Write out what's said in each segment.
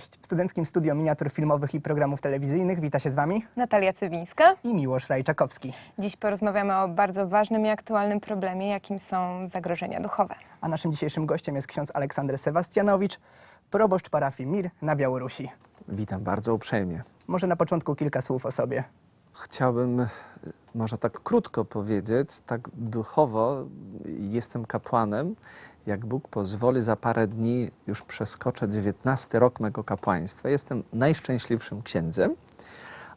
Cześć, w Studenckim Studio Miniatur Filmowych i Programów Telewizyjnych wita się z Wami Natalia Cywińska. i Miłosz Rajczakowski. Dziś porozmawiamy o bardzo ważnym i aktualnym problemie, jakim są zagrożenia duchowe. A naszym dzisiejszym gościem jest ksiądz Aleksander Sebastianowicz, proboszcz parafii Mir na Białorusi. Witam bardzo uprzejmie. Może na początku kilka słów o sobie. Chciałbym y, może tak krótko powiedzieć, tak duchowo jestem kapłanem. Jak Bóg pozwoli, za parę dni już przeskoczę 19 rok mego kapłaństwa. Jestem najszczęśliwszym księdzem.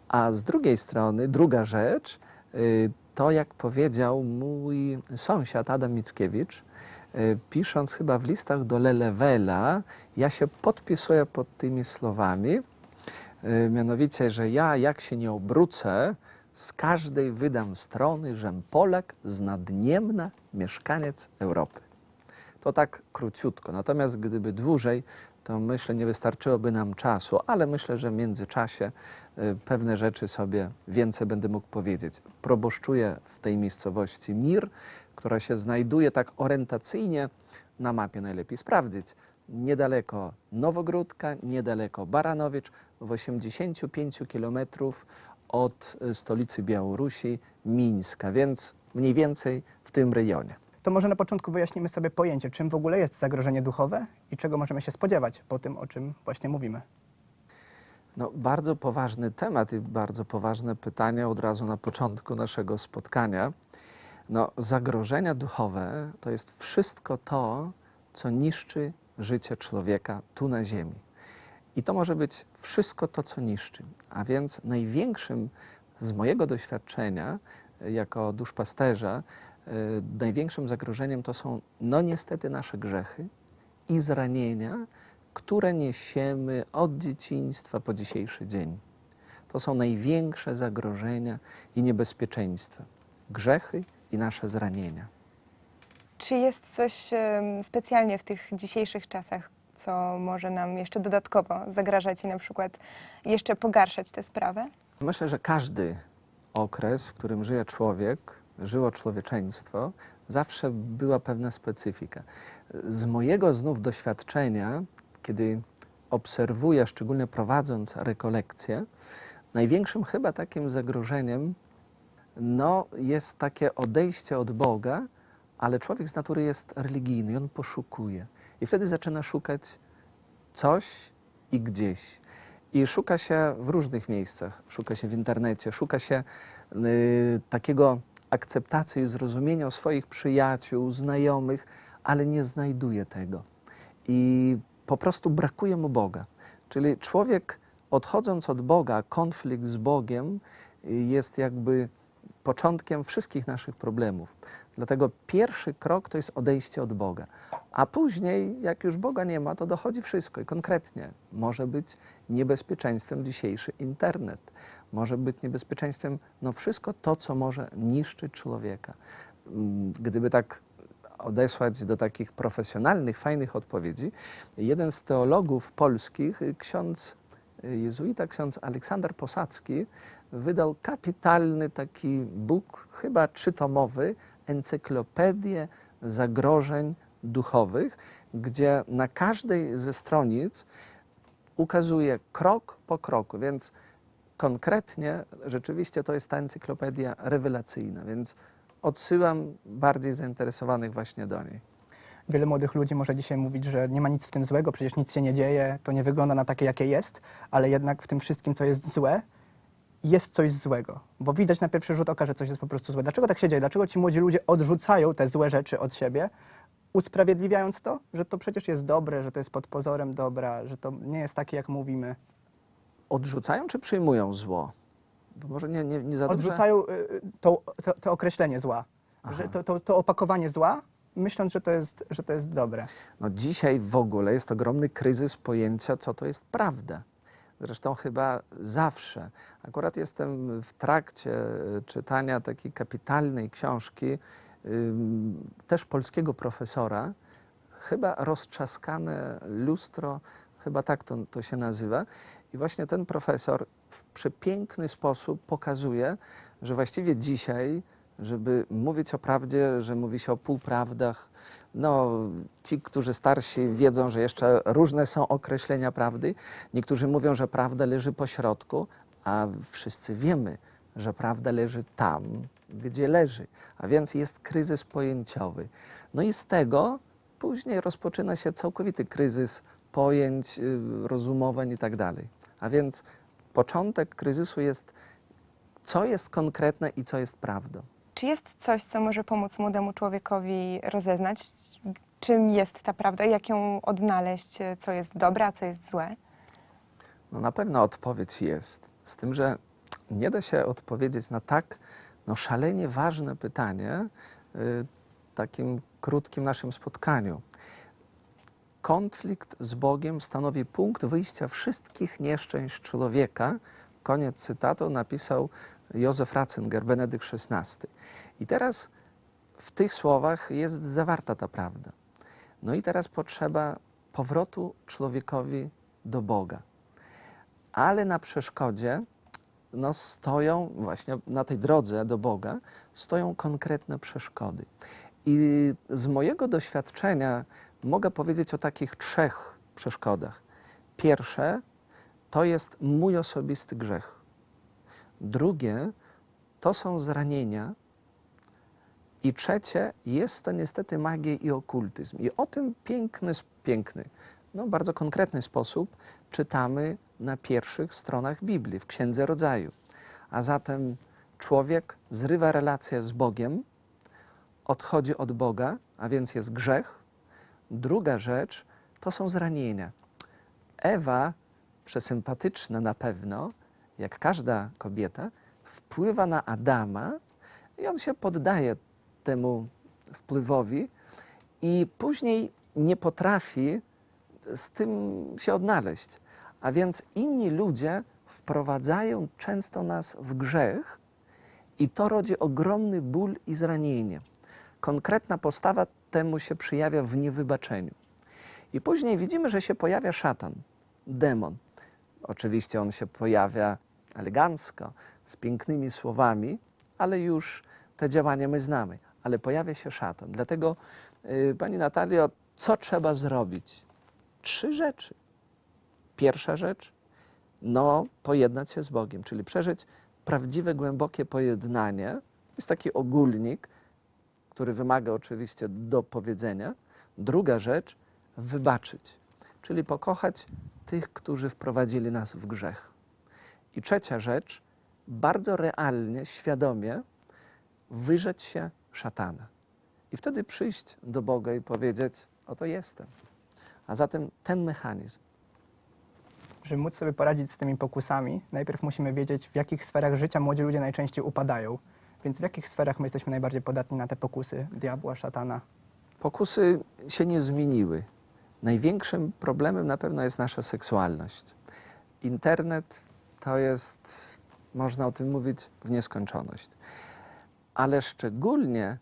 A z drugiej strony, druga rzecz, y, to jak powiedział mój sąsiad Adam Mickiewicz, y, pisząc chyba w listach do Lelewela, ja się podpisuję pod tymi słowami, mianowicie, że ja jak się nie obrócę, z każdej wydam strony, żem Polak z nadniemna mieszkaniec Europy. To tak króciutko. Natomiast gdyby dłużej, to myślę, nie wystarczyłoby nam czasu, ale myślę, że w międzyczasie y, pewne rzeczy sobie więcej będę mógł powiedzieć. Proboszczuję w tej miejscowości Mir, która się znajduje tak orientacyjnie na mapie najlepiej sprawdzić. Niedaleko Nowogródka, niedaleko Baranowicz, w 85 kilometrów od y, stolicy Białorusi, Mińska, więc mniej więcej w tym rejonie. To może na początku wyjaśnimy sobie pojęcie, czym w ogóle jest zagrożenie duchowe i czego możemy się spodziewać po tym, o czym właśnie mówimy. No, bardzo poważny temat i bardzo poważne pytanie od razu na początku naszego spotkania. No, zagrożenia duchowe to jest wszystko to, co niszczy życie człowieka tu na Ziemi. I to może być wszystko to, co niszczy. A więc największym z mojego doświadczenia y, jako duszpasterza, y, największym zagrożeniem to są, no niestety, nasze grzechy i zranienia, które niesiemy od dzieciństwa po dzisiejszy dzień. To są największe zagrożenia i niebezpieczeństwa. Grzechy i nasze zranienia. Czy jest coś specjalnie w tych dzisiejszych czasach, co może nam jeszcze dodatkowo zagrażać i na przykład jeszcze pogarszać tę sprawę? Myślę, że każdy okres, w którym żyje człowiek, żyło człowieczeństwo, zawsze była pewna specyfika. Z mojego znów doświadczenia, kiedy obserwuję, szczególnie prowadząc rekolekcje, największym chyba takim zagrożeniem no, jest takie odejście od Boga, ale człowiek z natury jest religijny on poszukuje. I wtedy zaczyna szukać coś i gdzieś. I szuka się w różnych miejscach. Szuka się w internecie, szuka się y, takiego akceptacji i zrozumienia swoich przyjaciół, znajomych, ale nie znajduje tego. I po prostu brakuje mu Boga. Czyli człowiek odchodząc od Boga, konflikt z Bogiem y, jest jakby początkiem wszystkich naszych problemów. Dlatego pierwszy krok to jest odejście od Boga. A później, jak już Boga nie ma, to dochodzi wszystko i konkretnie może być niebezpieczeństwem dzisiejszy internet. Może być niebezpieczeństwem no wszystko to, co może niszczyć człowieka. Mm, Gdyby tak odesłać do takich profesjonalnych, fajnych odpowiedzi, jeden z teologów polskich, ksiądz jezuita, ksiądz Aleksander Posadzki, wydał kapitalny taki buk, chyba trzytomowy, encyklopedię zagrożeń duchowych, gdzie na każdej ze stronic ukazuje krok po kroku, więc konkretnie rzeczywiście to jest ta encyklopedia rewelacyjna, więc odsyłam bardziej zainteresowanych właśnie do niej. Wiele młodych ludzi może dzisiaj mówić, że nie ma nic w tym złego, przecież nic się nie dzieje, to nie wygląda na takie, jakie jest, ale jednak w tym wszystkim, co jest złe, jest coś złego. Bo widać na pierwszy rzut oka, że coś jest po prostu złe. Dlaczego tak się dzieje? Dlaczego ci młodzi ludzie odrzucają te złe rzeczy od siebie, usprawiedliwiając to, że to przecież jest dobre, że to jest pod pozorem dobra, że to nie jest takie, jak mówimy. Odrzucają czy przyjmują zło? Bo może nie, nie, nie za dobrze- Odrzucają y, y, to, to, to określenie zła, że to, to, to opakowanie zła, myśląc, że to jest, że to jest dobre. No dzisiaj w ogóle jest ogromny kryzys pojęcia, co to jest prawda. Zresztą chyba zawsze. Akurat jestem w trakcie e, czytania takiej kapitalnej książki, też polskiego profesora, chyba roztrzaskane lustro, chyba tak to, to się nazywa. I właśnie ten profesor w przepiękny sposób pokazuje, że właściwie dzisiaj żeby mówić o prawdzie, że mówi się o półprawdach. No, ci, którzy starsi wiedzą, że jeszcze różne są określenia prawdy. Niektórzy mówią, że prawda leży po środku, a wszyscy wiemy, że prawda leży tam, gdzie leży. A więc jest kryzys pojęciowy. No i z tego później rozpoczyna się całkowity kryzys pojęć, y, rozumowań i tak dalej. A więc początek kryzysu jest, co jest konkretne i co jest prawdą. Czy jest coś, co może pomóc młodemu człowiekowi rozeznać, czym jest ta prawda, jak ją odnaleźć, co jest dobre, a co jest złe? No na pewno odpowiedź jest. Z tym, że nie da się odpowiedzieć na tak no, szalenie ważne pytanie y, takim krótkim naszym spotkaniu. Konflikt z Bogiem stanowi punkt wyjścia wszystkich nieszczęść człowieka. Koniec cytatu napisał Józef Ratzinger, Benedykt XVI. I teraz w tych słowach jest zawarta ta prawda. No i teraz potrzeba powrotu człowiekowi do Boga. Ale na przeszkodzie no, stoją, właśnie na tej drodze do Boga, stoją konkretne przeszkody. I z mojego doświadczenia mogę powiedzieć o takich trzech przeszkodach. Pierwsze to jest mój osobisty grzech. Drugie to są zranienia. I trzecie jest to niestety magia i okultyzm. I o tym piękny, piękny, no bardzo konkretny sposób czytamy na pierwszych stronach Biblii, w Księdze Rodzaju. A zatem człowiek zrywa relację z Bogiem, odchodzi od Boga, a więc jest grzech. Druga rzecz to są zranienia. Ewa, przesympatyczna na pewno, jak każda kobieta, wpływa na Adama i on się poddaje temu wpływowi i później nie potrafi z tym się odnaleźć. A więc inni ludzie wprowadzają często nas w grzech i to rodzi ogromny ból i zranienie. Konkretna postawa temu się przyjawia w niewybaczeniu. I później widzimy, że się pojawia szatan, demon. Oczywiście on się pojawia elegancko, z pięknymi słowami, ale już te działania my znamy. Ale pojawia się szatan. Dlatego, yy, Pani Natalio, co trzeba zrobić? Trzy rzeczy. Pierwsza rzecz, no, pojednać się z Bogiem, czyli przeżyć prawdziwe, głębokie pojednanie. Jest taki ogólnik, który wymaga oczywiście dopowiedzenia. Druga rzecz, wybaczyć, czyli pokochać tych, którzy wprowadzili nas w grzech. I trzecia rzecz, bardzo realnie, świadomie wyrzec się szatana. I wtedy przyjść do Boga i powiedzieć: Oto jestem. A zatem ten mechanizm. Żeby móc sobie poradzić z tymi pokusami, najpierw musimy wiedzieć, w jakich sferach życia młodzi ludzie najczęściej upadają. Więc w jakich sferach my jesteśmy najbardziej podatni na te pokusy diabła, szatana? Pokusy się nie zmieniły. Największym problemem na pewno jest nasza seksualność. Internet to jest, można o tym mówić, w nieskończoność. Ale szczególnie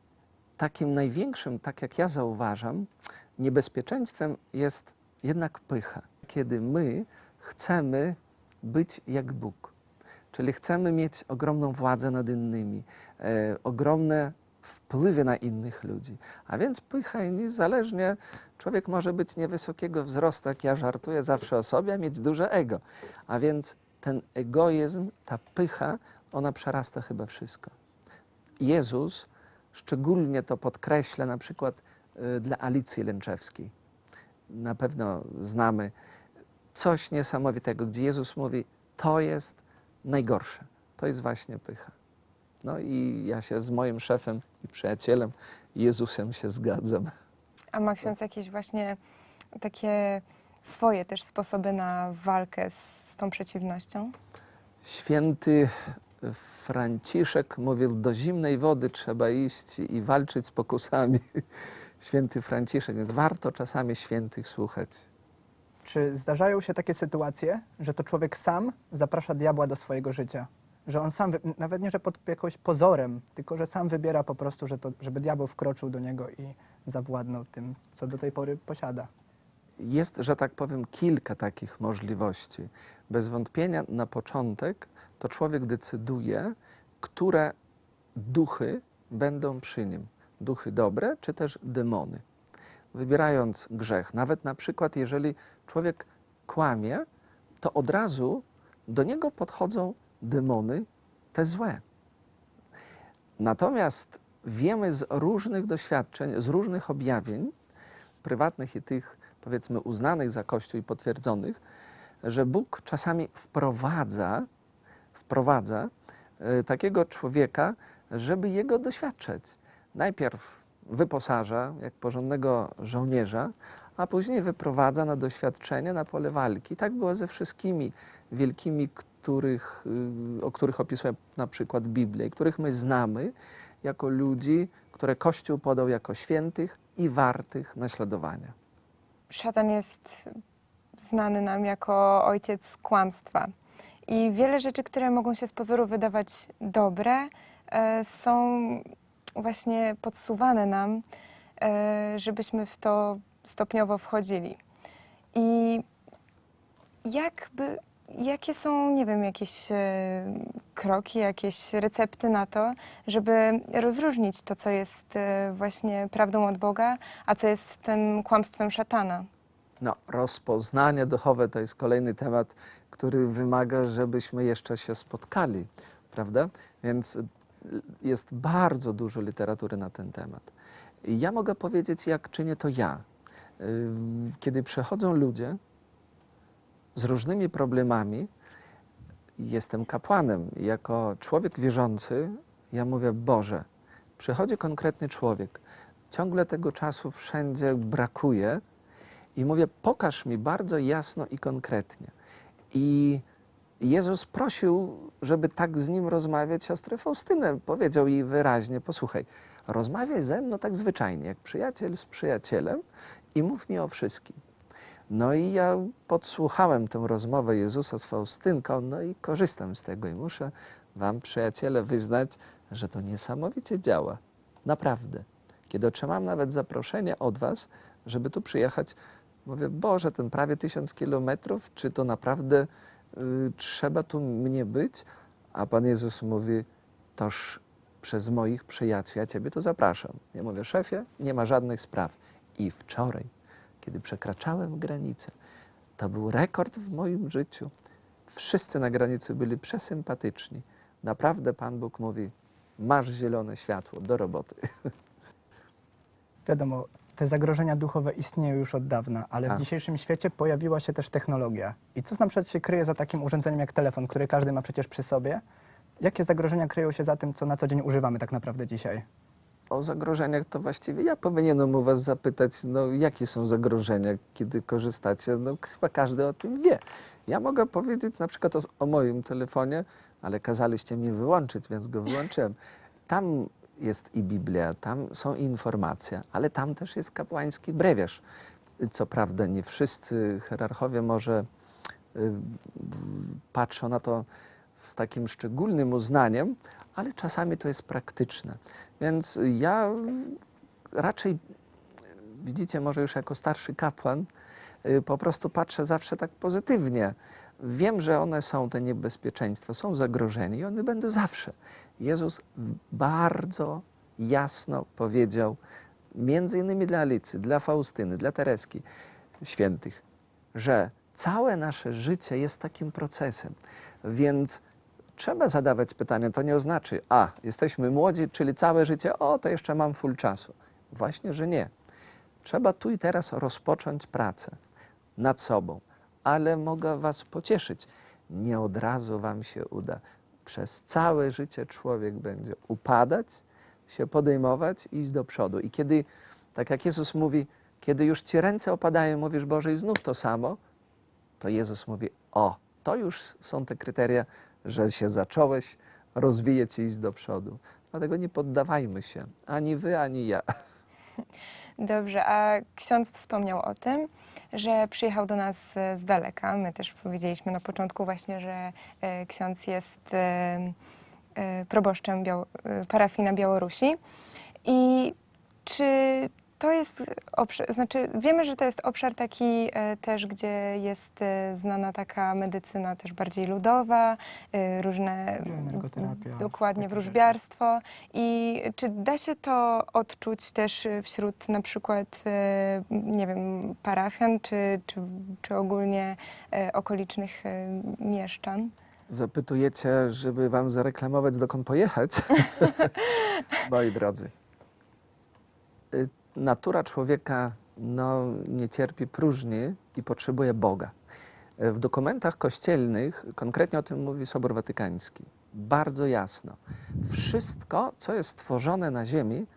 takim największym, tak jak ja zauważam, niebezpieczeństwem jest jednak pycha. Kiedy my chcemy być jak Bóg, czyli chcemy mieć ogromną władzę nad innymi, e, ogromne wpływy na innych ludzi. A więc pycha i niezależnie człowiek może być niewysokiego wzrostu, jak ja żartuję zawsze o sobie, a mieć duże ego. A więc ten egoizm, ta pycha, ona przerasta chyba wszystko. Jezus szczególnie to podkreśla na przykład y, dla Alicji Lęczewskiej. Na pewno znamy coś niesamowitego, gdzie Jezus mówi, to jest najgorsze. To jest właśnie pycha. No i ja się z moim szefem i przyjacielem Jezusem się zgadzam. A ma ksiądz jakieś właśnie takie swoje też sposoby na walkę z, z tą przeciwnością? Święty Franciszek mówił, do zimnej wody trzeba iść i walczyć z pokusami. Święty Franciszek, więc warto czasami świętych słuchać. Czy zdarzają się takie sytuacje, że to człowiek sam zaprasza diabła do swojego życia? Że on sam, nawet nie, że pod jakimś pozorem, tylko że sam wybiera po prostu, że to, żeby diabeł wkroczył do niego i zawładnął tym, co do tej pory posiada. Jest, że tak powiem, kilka takich możliwości. Bez wątpienia na początek to człowiek decyduje, które duchy będą przy nim duchy dobre czy też demony. Wybierając grzech, nawet na przykład jeżeli człowiek kłamie, to od razu do niego podchodzą demony, te złe. Natomiast wiemy z różnych doświadczeń, z różnych objawień, prywatnych i tych powiedzmy uznanych za Kościół i potwierdzonych, że Bóg czasami wprowadza, wprowadza e, takiego człowieka, żeby jego doświadczać. Najpierw wyposaża jak porządnego żołnierza, a później wyprowadza na doświadczenie, na pole walki. Tak było ze wszystkimi wielkimi, których, y, o których opisuje na przykład Biblia których my znamy jako ludzi, które Kościół podał jako świętych i wartych naśladowania. Szatan jest znany nam jako ojciec kłamstwa. I wiele rzeczy, które mogą się z pozoru wydawać dobre, e, są właśnie podsuwane nam, e, żebyśmy w to stopniowo wchodzili. I jakby, jakie są, nie wiem, jakieś e, kroki, jakieś recepty na to, żeby rozróżnić to, co jest e, właśnie prawdą od Boga, a co jest tym kłamstwem szatana? No, rozpoznanie duchowe to jest kolejny temat, który wymaga, żebyśmy jeszcze się spotkali, prawda? Więc jest bardzo dużo literatury na ten temat. I ja mogę powiedzieć, jak czynię to ja. Ym, Kiedy przychodzą ludzie z różnymi problemami, jestem kapłanem. Jako człowiek wierzący, ja mówię, Boże, przychodzi konkretny człowiek, ciągle tego czasu wszędzie brakuje, i mówię, pokaż mi bardzo jasno i konkretnie. I Jezus prosił, żeby tak z nim rozmawiać siostrę Faustynę. Powiedział jej wyraźnie, posłuchaj, rozmawiaj ze mną tak zwyczajnie, jak przyjaciel z przyjacielem i mów mi o wszystkim. No i ja podsłuchałem tę rozmowę Jezusa z Faustynką, no i korzystam z tego i muszę wam, przyjaciele, wyznać, że to niesamowicie działa. Naprawdę. Kiedy otrzymałem nawet zaproszenie od was, żeby tu przyjechać, mówię, Boże, ten prawie tysiąc kilometrów, czy to naprawdę y, trzeba tu mnie być? A Pan Jezus mówi, toż przez moich przyjaciół ja Ciebie tu zapraszam. Ja mówię, szefie, nie ma żadnych spraw. I wczoraj, kiedy przekraczałem granicę, to był rekord w moim życiu. Wszyscy na granicy byli przesympatyczni. Naprawdę Pan Bóg mówi, masz zielone światło do roboty. Wiadomo, te zagrożenia duchowe istnieją już od dawna, ale Tak. w dzisiejszym świecie pojawiła się też technologia. I co na przykład się kryje za takim urządzeniem jak telefon, który każdy ma przecież przy sobie? Jakie zagrożenia kryją się za tym, co na co dzień używamy tak naprawdę dzisiaj? O zagrożeniach, to właściwie ja powinienem u Was zapytać, no jakie są zagrożenia, kiedy korzystacie. No chyba każdy o tym wie. Ja mogę powiedzieć na przykład o, o moim telefonie, ale kazaliście mi wyłączyć, więc go wyłączyłem. Tam jest i Biblia, tam są informacje, ale tam też jest kapłański brewiarz. Co prawda nie wszyscy hierarchowie może y, patrzą na to z takim szczególnym uznaniem, ale czasami to jest praktyczne. Więc ja raczej, widzicie, może już jako starszy kapłan, y, po prostu patrzę zawsze tak pozytywnie. Wiem, że one są, te niebezpieczeństwa, są zagrożeni i one będą zawsze. Jezus bardzo jasno powiedział, między innymi dla Alicy, dla Faustyny, dla Tereski, świętych, że całe nasze życie jest takim procesem. Więc trzeba zadawać pytania. To nie oznacza, a jesteśmy młodzi, czyli całe życie, o to jeszcze mam full czasu. Właśnie, że nie. Trzeba tu i teraz rozpocząć pracę nad sobą, ale mogę Was pocieszyć. Nie od razu Wam się uda. Przez całe życie człowiek będzie upadać, się podejmować iść do przodu. I kiedy, tak jak Jezus mówi, kiedy już Ci ręce opadają, mówisz Boże i znów to samo, to Jezus mówi: O, to już są te kryteria, że się zacząłeś rozwijać i iść do przodu. Dlatego nie poddawajmy się, ani wy, ani ja. Dobrze, a ksiądz wspomniał o tym, że przyjechał do nas e, z daleka. My też powiedzieliśmy na początku właśnie, że e, ksiądz jest e, proboszczem parafii na Białorusi. I czy to jest obszar, znaczy wiemy, że to jest obszar taki e, też, gdzie jest e, znana taka medycyna też bardziej ludowa, e, różne Bioenergoterapia, dokładnie takie wróżbiarstwo i czy da się to odczuć też wśród na przykład e, nie wiem, parafian czy, czy, czy ogólnie e, okolicznych e, mieszczan? Zapytujecie, żeby wam zareklamować, dokąd pojechać? Moi drodzy, y, natura człowieka no, nie cierpi próżni i potrzebuje Boga. W dokumentach kościelnych, konkretnie o tym mówi Sobor Watykański, bardzo jasno. Wszystko, co jest stworzone na ziemi,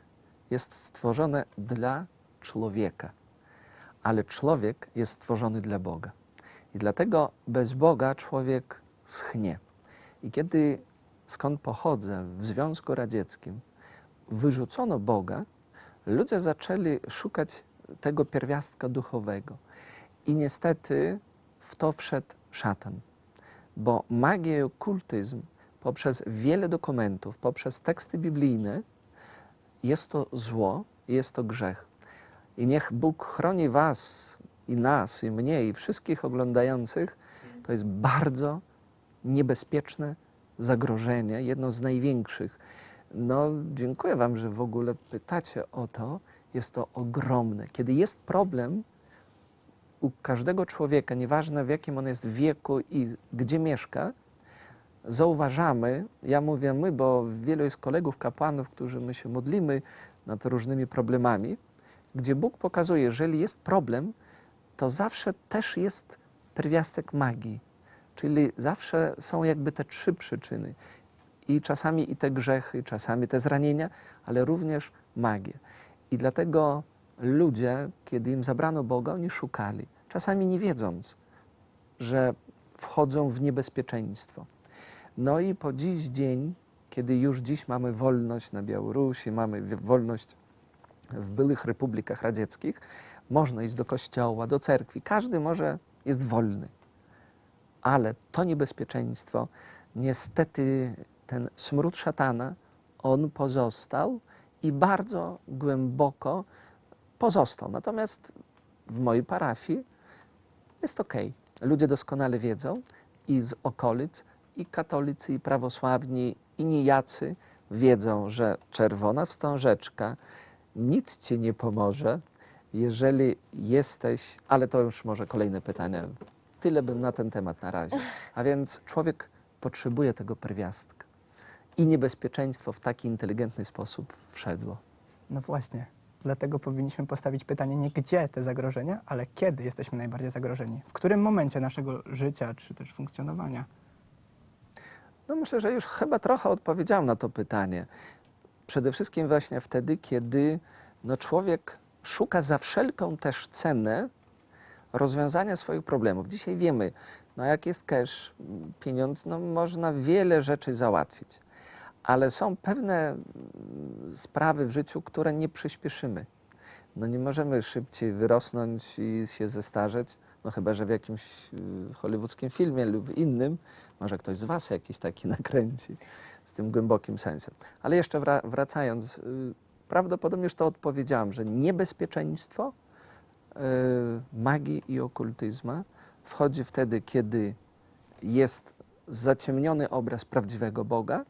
jest stworzone dla człowieka, ale człowiek jest stworzony dla Boga. I dlatego bez Boga człowiek schnie. I kiedy, skąd pochodzę, w Związku Radzieckim wyrzucono Boga, ludzie zaczęli szukać tego pierwiastka duchowego. I niestety w to wszedł szatan. Bo magia i okultyzm poprzez wiele dokumentów, poprzez teksty biblijne jest to zło, jest to grzech. I niech Bóg chroni Was i nas, i mnie, i wszystkich oglądających. To jest bardzo niebezpieczne zagrożenie, jedno z największych. No, dziękuję Wam, że w ogóle pytacie o to. Jest to ogromne. Kiedy jest problem u każdego człowieka, nieważne w jakim on jest wieku i gdzie mieszka, zauważamy, ja mówię my, bo wielu jest kolegów, kapłanów, którzy my się modlimy nad różnymi problemami, gdzie Bóg pokazuje, jeżeli jest problem, to zawsze też jest pierwiastek magii. Czyli zawsze są jakby te trzy przyczyny. I czasami i te grzechy, czasami te zranienia, ale również magię. I dlatego ludzie, kiedy im zabrano Boga, oni szukali. Czasami nie wiedząc, że wchodzą w niebezpieczeństwo. No i po dziś dzień, kiedy już dziś mamy wolność na Białorusi, mamy wolność w byłych republikach radzieckich, można iść do kościoła, do cerkwi. Każdy może jest wolny. Ale to niebezpieczeństwo, niestety ten smród szatana, on pozostał i bardzo głęboko pozostał. Natomiast w mojej parafii jest ok. Ludzie doskonale wiedzą i z okolic, i katolicy, i prawosławni, i nijacy wiedzą, że czerwona wstążeczka nic ci nie pomoże, jeżeli jesteś, ale to już może kolejne pytania. Tyle bym na ten temat na razie. A więc człowiek potrzebuje tego pierwiastka. I niebezpieczeństwo w taki inteligentny sposób wszedło. No właśnie. Dlatego powinniśmy postawić pytanie nie gdzie te zagrożenia, ale kiedy jesteśmy najbardziej zagrożeni. W którym momencie naszego życia czy też funkcjonowania. No myślę, że już chyba trochę odpowiedziałem na to pytanie. Przede wszystkim właśnie wtedy, kiedy no człowiek szuka za wszelką też cenę rozwiązania swoich problemów. Dzisiaj wiemy, no jak jest cash, pieniądz, no można wiele rzeczy załatwić, ale są pewne mm, sprawy w życiu, które nie przyspieszymy. No nie możemy szybciej wyrosnąć i się zestarzeć, no chyba, że w jakimś y, hollywoodzkim filmie lub innym, może ktoś z Was jakiś taki nakręci z tym głębokim sensem. Ale jeszcze wra- wracając, y, prawdopodobnie już to odpowiedziałam, że niebezpieczeństwo y, magii i okultyzma wchodzi wtedy, kiedy jest zaciemniony obraz prawdziwego Boga,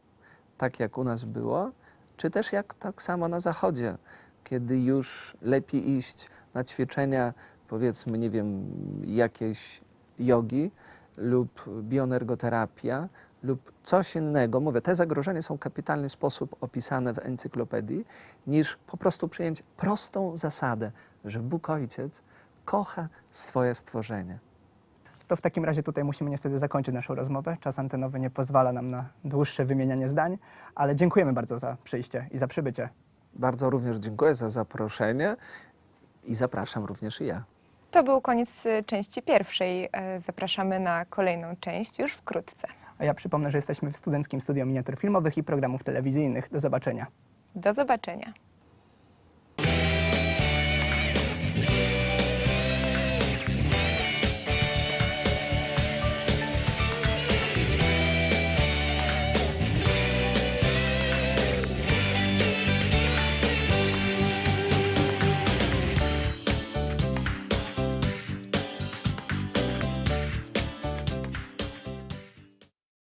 tak jak u nas było, czy też jak tak samo na Zachodzie, kiedy już lepiej iść na ćwiczenia, powiedzmy, nie wiem, jakiejś jogi lub bioenergoterapia lub coś innego. Mówię, te zagrożenia są w kapitalny sposób opisane w encyklopedii, niż po prostu przyjąć prostą zasadę, że Bóg Ojciec kocha swoje stworzenie. To w takim razie tutaj musimy niestety zakończyć naszą rozmowę. Czas antenowy nie pozwala nam na dłuższe wymienianie zdań, ale dziękujemy bardzo za przyjście i za przybycie. Bardzo również dziękuję za zaproszenie i zapraszam również i ja. To był koniec e, części pierwszej. E, Zapraszamy na kolejną część już wkrótce. A ja przypomnę, że jesteśmy w Studenckim Studio Miniatur Filmowych i Programów Telewizyjnych. Do zobaczenia. Do zobaczenia.